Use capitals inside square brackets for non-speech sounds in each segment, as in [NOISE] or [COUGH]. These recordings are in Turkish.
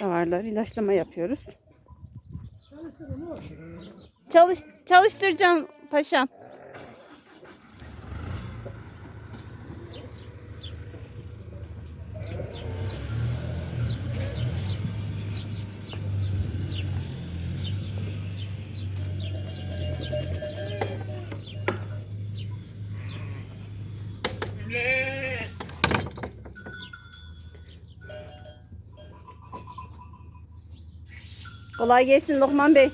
Davarlar ilaçlama yapıyoruz. Çalış çalıştıracağım paşam. Kolay gelsin Lokman Bey.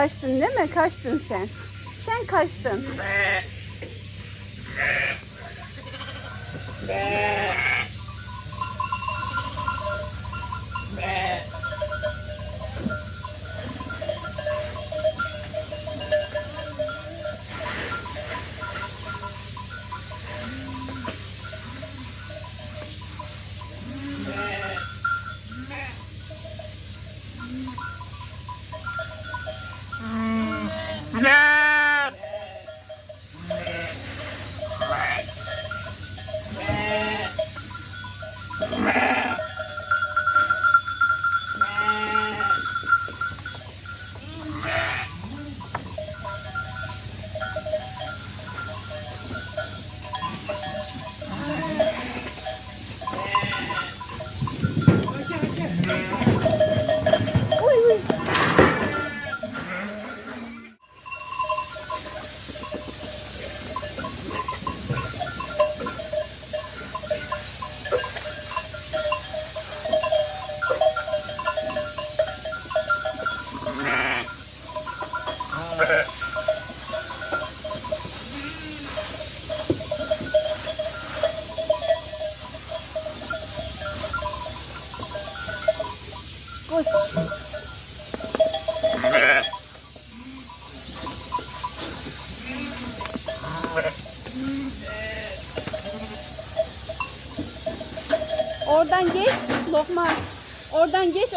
Kaçtın değil mi? Kaçtın sen. Sen kaçtın.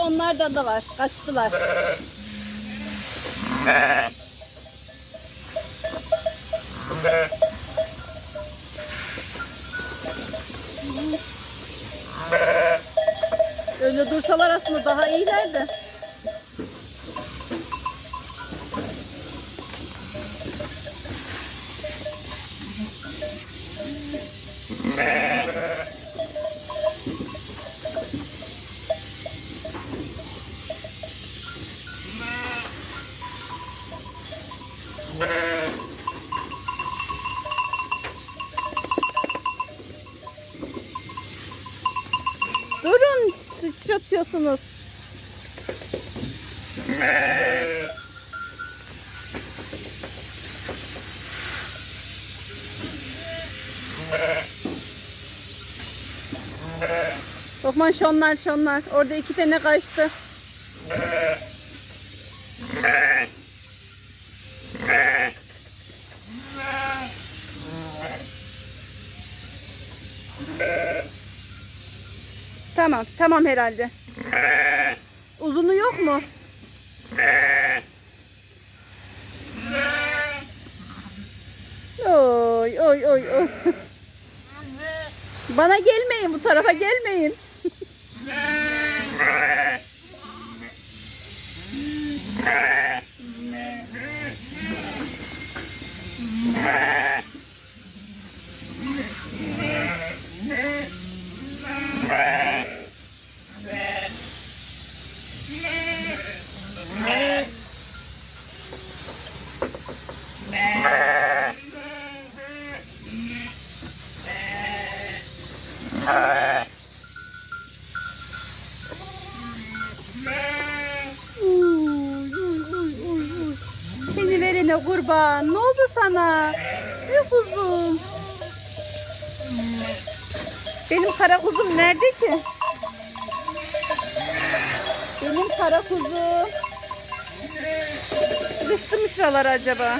Geç onlarda da var. Kaçtılar. [LAUGHS] Öyle dursalar aslında daha iyilerdi. Durun sıçratıyorsunuz. Lokman şonlar şonlar. Orada iki tane kaçtı. Tamam, tamam herhalde. Uzunu yok mu? Oy oy oy oy. [LAUGHS] Bana gelmeyin bu tarafa gelmeyin. Yeah. Annene kurban. Ne oldu sana? Ne kuzum? Benim kara kuzum nerede ki? Benim kara kuzum. Sıkıştı mı şuralar acaba?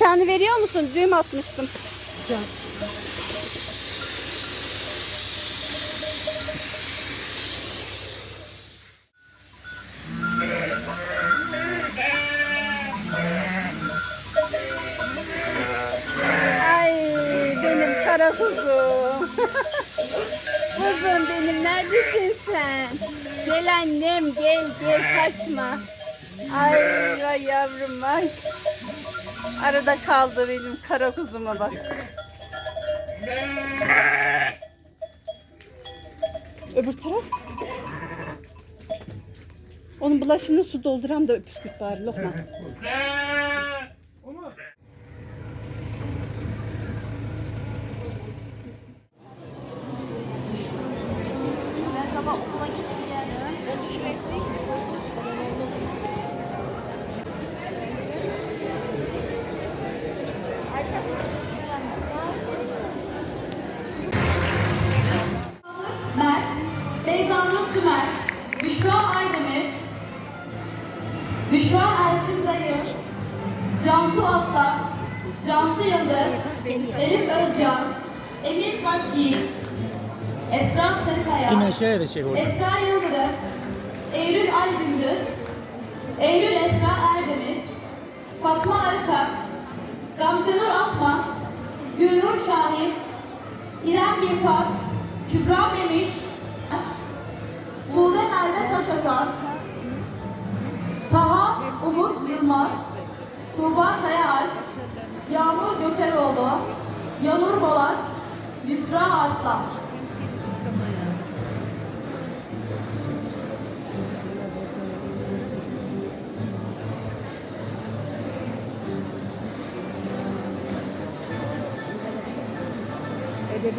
Bıçağını veriyor musun? Düğüm atmıştım. Can. Ay benim kara kuzum. kuzum benim neredesin sen? Gel annem gel gel kaçma. Ay vay yavrum vay. Arada kaldı benim kara kuzuma bak. Öbür taraf. Onun bulaşını su dolduram da öpüsküt bari Lokman. [LAUGHS] Elif Özcan, Emir Taşyiğit, Esra Yine şöyle şey oldu. Esra Yıldırım, Eylül Aygündüz, Eylül Esra Erdemir, Fatma Arka, Gamze Nur Akman, Gülnur Şahin, İrem Birkar, Kübra Memiş, Sude Merve Taşatan, Taha Umut Yılmaz, Tuğba Kayaalp, Yağmur Göçeroğlu, Yanur Bolat, Yusra Arslan. Evet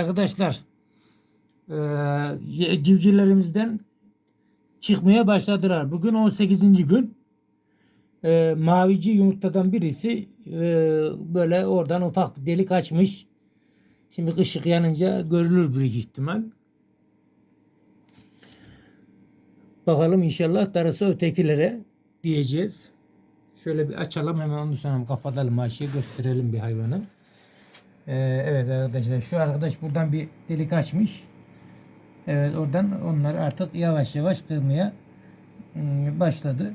arkadaşlar eee, civcivlerimizden çıkmaya başladılar. Bugün 18. gün. Eee, mavici yumurtadan birisi eee, böyle oradan ufak bir delik açmış. Şimdi ışık yanınca görülür büyük ihtimal. Bakalım inşallah darısı ötekilere diyeceğiz. Şöyle bir açalım hemen ondan sonra kapatalım Ayşe'yi gösterelim bir hayvanı. Ee, evet arkadaşlar şu arkadaş buradan bir delik açmış. Evet oradan onlar artık yavaş yavaş kırmaya ım, başladı.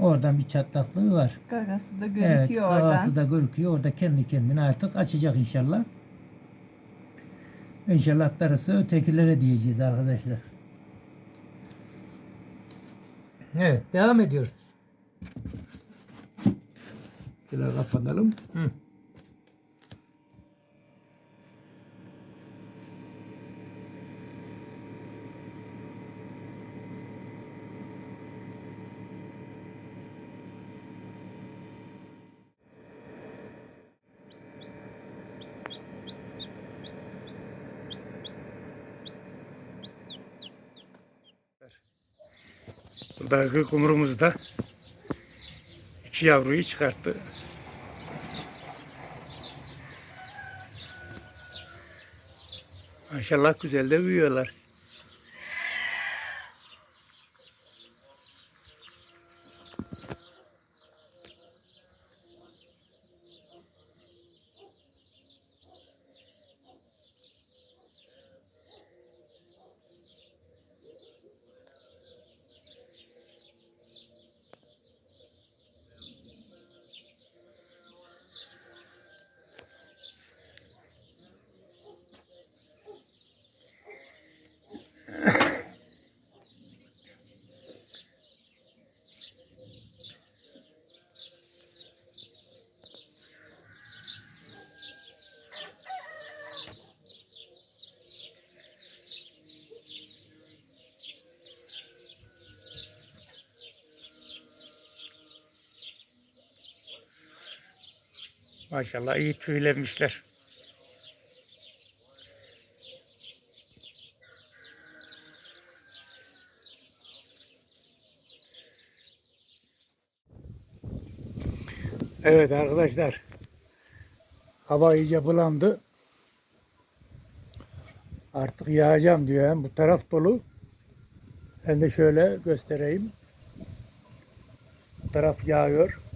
Oradan bir çatlaklığı var. Gagası da Evet gözüküyor oradan. kafası da gözüküyor. Orada kendi kendine artık açacak inşallah. İnşallah darısı ötekilere diyeceğiz arkadaşlar. Evet devam ediyoruz. Şöyle kapatalım. Hı. Buradaki kumrumuz da iki yavruyu çıkarttı. Maşallah güzel de büyüyorlar. Maşallah iyi tüylenmişler. Evet arkadaşlar. Hava iyice bulandı. Artık yağacağım diyor. Hem bu taraf dolu. Hem de şöyle göstereyim. Bu taraf yağıyor.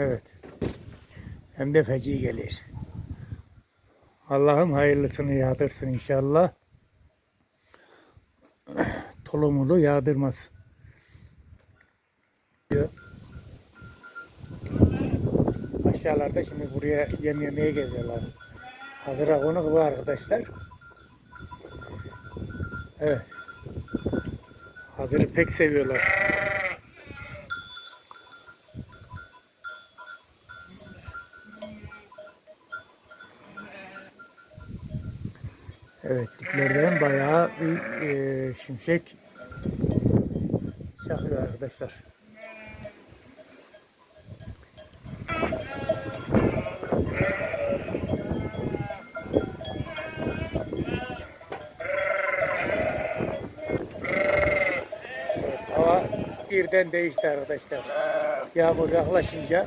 Evet. Hem de feci gelir. Allah'ım hayırlısını yağdırsın inşallah. [CLEARS THROAT] Tolumulu yağdırmaz. Aşağılarda şimdi buraya yem yemeye geliyorlar. Hazıra konuk bu arkadaşlar. Evet. Hazırı pek seviyorlar. Evet, diplerden bayağı bir e, şimşek çakıyor arkadaşlar. Evet, hava birden değişti arkadaşlar. Yağmur yaklaşınca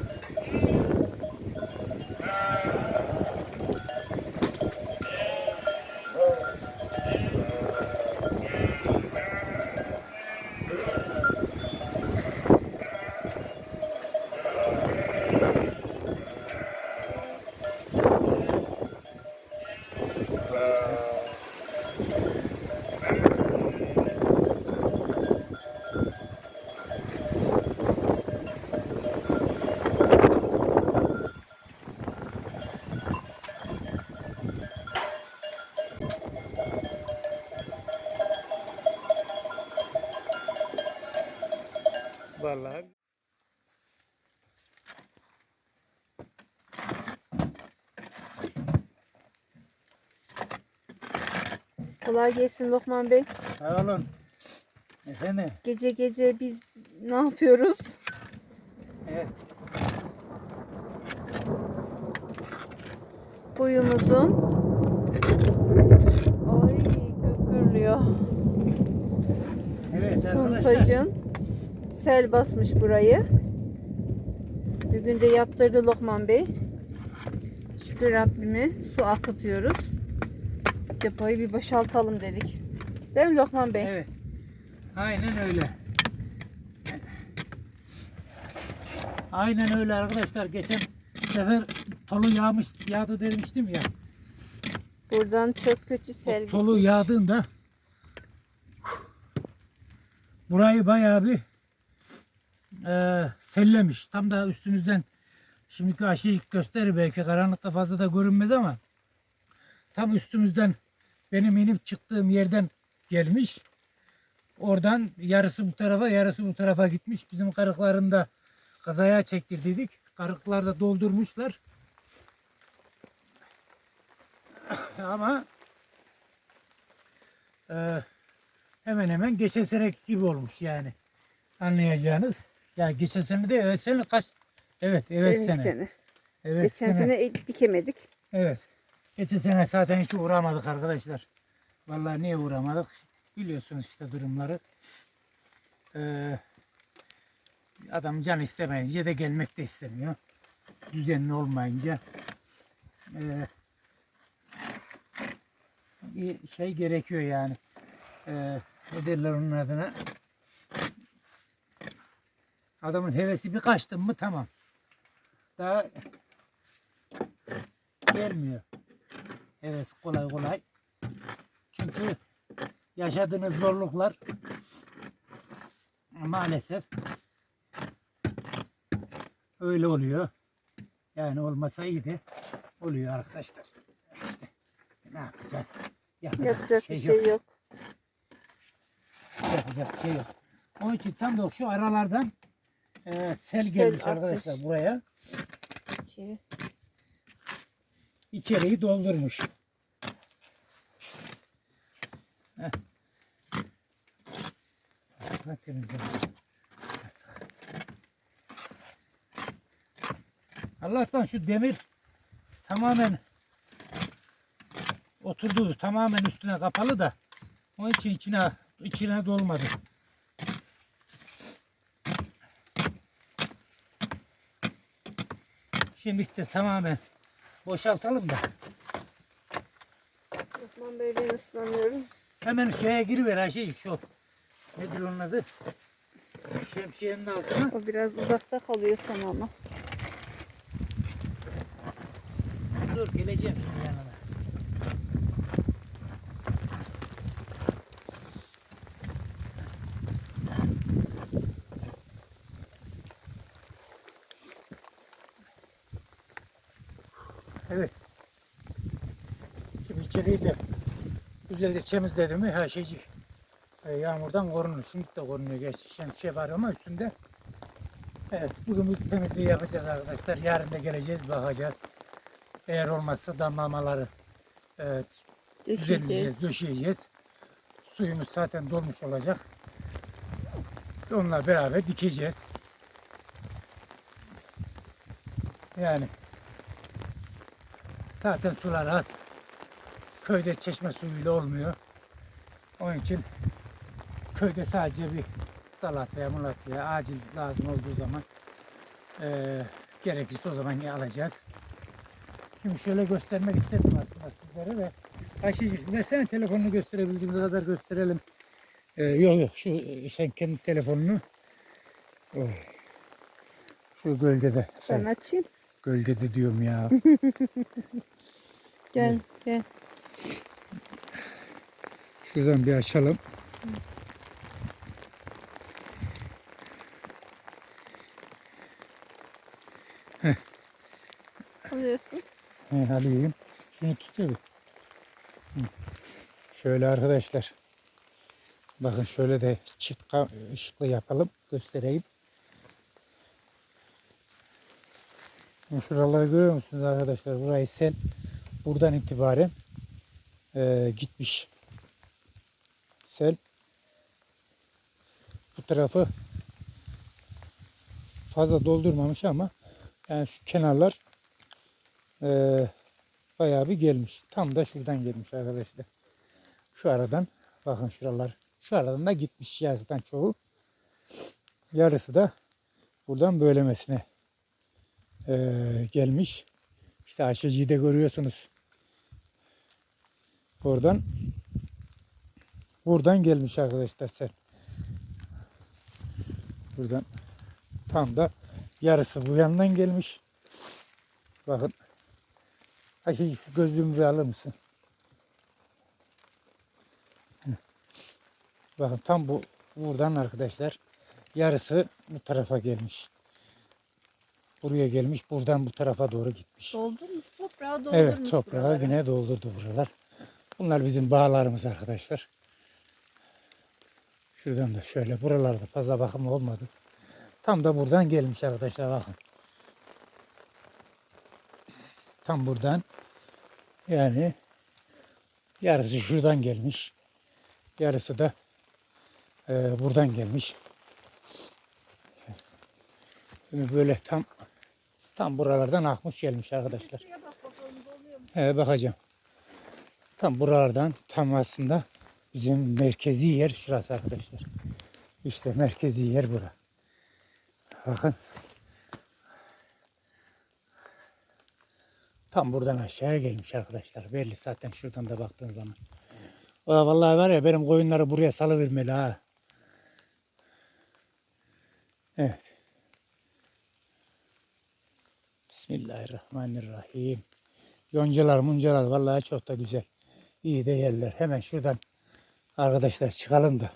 vallahi Kolay gelsin Lokman Bey. Sağ olun. Efendim. Gece gece biz ne yapıyoruz? Evet. Kuyumuzun Ay gürlüyor. Evet Sontajın sel basmış burayı. Bugün de yaptırdı Lokman Bey. Şükür Rabbime su akıtıyoruz. Depoyu bir boşaltalım dedik. Değil mi Lokman Bey? Evet. Aynen öyle. Aynen öyle arkadaşlar. Geçen sefer tolu yağmış yağdı demiştim ya. Buradan çok kötü sel O tolu gitmiş. yağdığında burayı bayağı bir e, sellemiş. Tam da üstümüzden şimdiki aşıcık gösterir belki karanlıkta fazla da görünmez ama tam üstümüzden benim inip çıktığım yerden gelmiş. Oradan yarısı bu tarafa yarısı bu tarafa gitmiş. Bizim karıklarını da kazaya çektirdiydik. Karıklar da doldurmuşlar. [COUGHS] ama e, hemen hemen geçen seneki gibi olmuş yani. Anlayacağınız. Ya geçen sene de evet sene kaç? Evet, evet sene. sene. Evet Geçen sene e- dikemedik. Evet. Geçen sene zaten hiç uğramadık arkadaşlar. Vallahi niye uğramadık? Biliyorsunuz işte durumları. Ee, adam can istemeyince de gelmek de istemiyor. Düzenli olmayınca. Ee, bir şey gerekiyor yani. Ee, ne derler onun adına? Adamın hevesi bir kaçtı mı tamam. Daha gelmiyor. Evet kolay kolay. Çünkü yaşadığınız zorluklar maalesef öyle oluyor. Yani olmasa iyi de oluyor arkadaşlar. İşte ne yapacağız? Yapacak bir şey yok. Yapacak bir şey yok. Onun için tam da şu aralardan e, sel gelmiş akmış. arkadaşlar buraya. İçeri. İçeriği doldurmuş. Allah'tan şu demir tamamen oturdu. Tamamen üstüne kapalı da onun için içine içine dolmadı. Şimdi de tamamen boşaltalım da. Osman Bey ben ıslanıyorum. Hemen şeye giriver Ayşe şu. Nedir onun adı? Şemsiyenin altına. O biraz uzakta kalıyor sana ama. Dur geleceğim şimdi yanına. Evet. İçeriği de güzelce temizledim mi her şey e, yağmurdan korunur. Şimdi de korunuyor gerçi şemsiye var ama üstünde. Evet bugün bu temizliği yapacağız arkadaşlar. Yarın da geleceğiz bakacağız. Eğer olmazsa damlamaları e, düzenleyeceğiz, döşeyeceğiz. Suyumuz zaten dolmuş olacak. Onunla beraber dikeceğiz. Yani zaten sular az. Köyde çeşme suyuyla olmuyor. Onun için köyde sadece bir salataya, mulataya acil lazım olduğu zaman eee gerekirse o zaman alacağız. Şimdi şöyle göstermek istedim aslında sizlere de. Ayşe'cim versene telefonunu gösterebildiğimiz kadar gösterelim. Ee, yok yok şu e, sen kendi telefonunu. Şu gölgede. Ben Şey, açayım. gölgede diyorum ya. [LAUGHS] Gel gel. Şuradan bir açalım. Alıyorsun. He, alayım. Şunu tutuyor. bir. Hı. Şöyle arkadaşlar. Bakın şöyle de çift ışıklı yapalım. Göstereyim. Şuraları görüyor musunuz arkadaşlar? Burayı sel buradan itibaren eee, gitmiş. Sel bu tarafı fazla doldurmamış ama yani şu kenarlar eee bayağı bir gelmiş. Tam da şuradan gelmiş arkadaşlar. Şu aradan bakın şuralar. Şu aradan da gitmiş yazdan çoğu. Yarısı da buradan böylemesine eee, gelmiş. İşte Ayşeci'yi de görüyorsunuz. Oradan buradan gelmiş arkadaşlar sen. Buradan tam da yarısı bu yandan gelmiş. Bakın Ayşe şu gözlüğümüzü alır mısın? Bakın tam bu buradan arkadaşlar yarısı bu tarafa gelmiş. Buraya gelmiş, buradan bu tarafa doğru gitmiş. Doldurmuş toprağı doldurmuş. Evet, toprağı buraları. yine doldurdu buralar. Bunlar bizim bağlarımız arkadaşlar. Şuradan da şöyle buralarda fazla bakım olmadı. Tam da buradan gelmiş arkadaşlar bakın. Tam buradan yani yarısı şuradan gelmiş. Yarısı da e, buradan gelmiş. Şimdi böyle tam tam buralardan akmış gelmiş arkadaşlar. He, bakacağım. Tam buralardan tam aslında bizim merkezi yer şurası arkadaşlar. İşte merkezi yer bura. Bakın. Tam buradan aşağıya gelmiş arkadaşlar. Belli zaten şuradan da baktığın zaman. Aa, vallahi var ya benim koyunları buraya salıvermeli ha. Evet. Bismillahirrahmanirrahim. Yoncalar muncalar vallahi çok da güzel. İyi de yerler. Hemen şuradan arkadaşlar çıkalım da.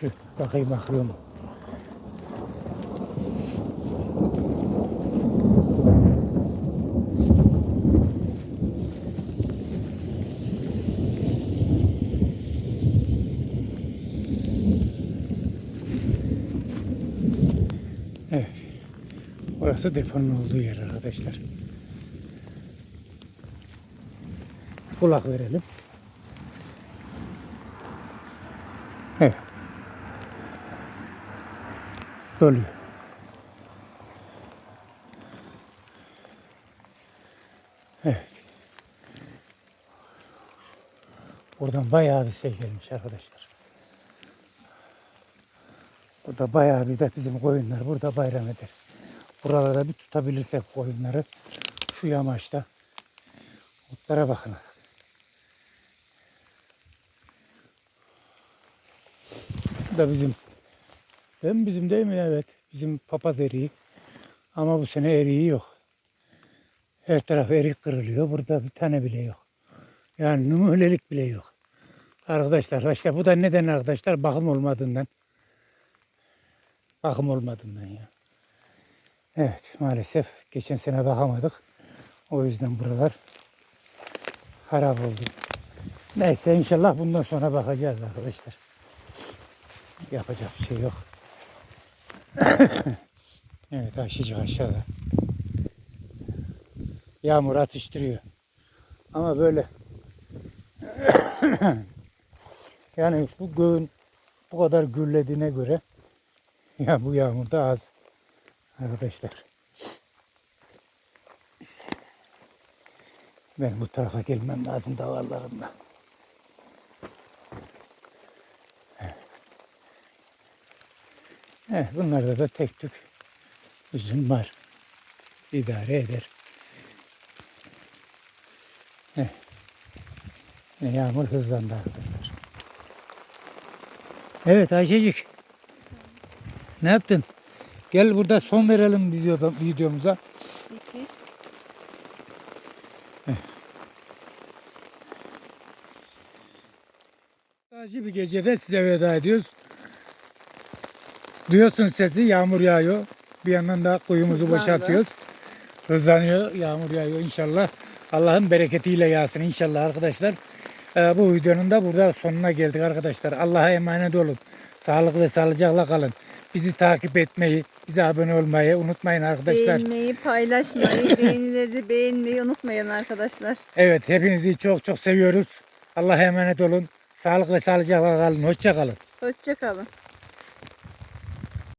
Şu bakayım akıyor mu? Evet. Burası deponun olduğu yer arkadaşlar. Kulak verelim. Evet. Doluyor. Evet. Buradan bayağı bir şey gelmiş arkadaşlar. Burada bayağı bir de bizim koyunlar burada bayram eder. Buralara bir tutabilirsek koyunları şu yamaçta otlara bakın. Da bizim değil mi bizim değil mi? Evet. Bizim papaz eriği. Ama bu sene eriği yok. Her taraf erik kırılıyor. Burada bir tane bile yok. Yani numunelik bile yok. Arkadaşlar işte bu da neden arkadaşlar? Bakım olmadığından. Bakım olmadığından ya. Evet maalesef geçen sene bakamadık. O yüzden buralar harap oldu. Neyse inşallah bundan sonra bakacağız arkadaşlar. Yapacak bir şey yok. [COUGHS] evet Ayşecik aşağıda. Yağmur atıştırıyor. Ama böyle [COUGHS] yani bu göğün bu kadar gürlediğine göre [LAUGHS] ya bu yağmur da az arkadaşlar. Ben bu tarafa gelmem lazım davarlarımla. Evet, bunlarda da tek tük üzüm var. İdare eder. Evet. Yine yağmur hızlandı arkadaşlar. Evet Ayşecik. Ne yaptın? Gel burada son verelim videoda, videomuza. Peki. Acı bir gecede size veda ediyoruz. Duyuyorsun sesi yağmur yağıyor. Bir yandan da kuyumuzu Hızlandı. boşaltıyoruz. Hızlanıyor yağmur yağıyor inşallah. Allah'ın bereketiyle yağsın inşallah arkadaşlar. Ee, bu videonun da burada sonuna geldik arkadaşlar. Allah'a emanet olun. Sağlıklı ve sağlıcakla kalın. Bizi takip etmeyi, bize abone olmayı unutmayın arkadaşlar. Beğenmeyi, paylaşmayı, [COUGHS] beğenileri beğenmeyi unutmayın arkadaşlar. Evet hepinizi çok çok seviyoruz. Allah'a emanet olun. Sağlık ve sağlıcakla kalın. Hoşça kalın. Hoşçakalın.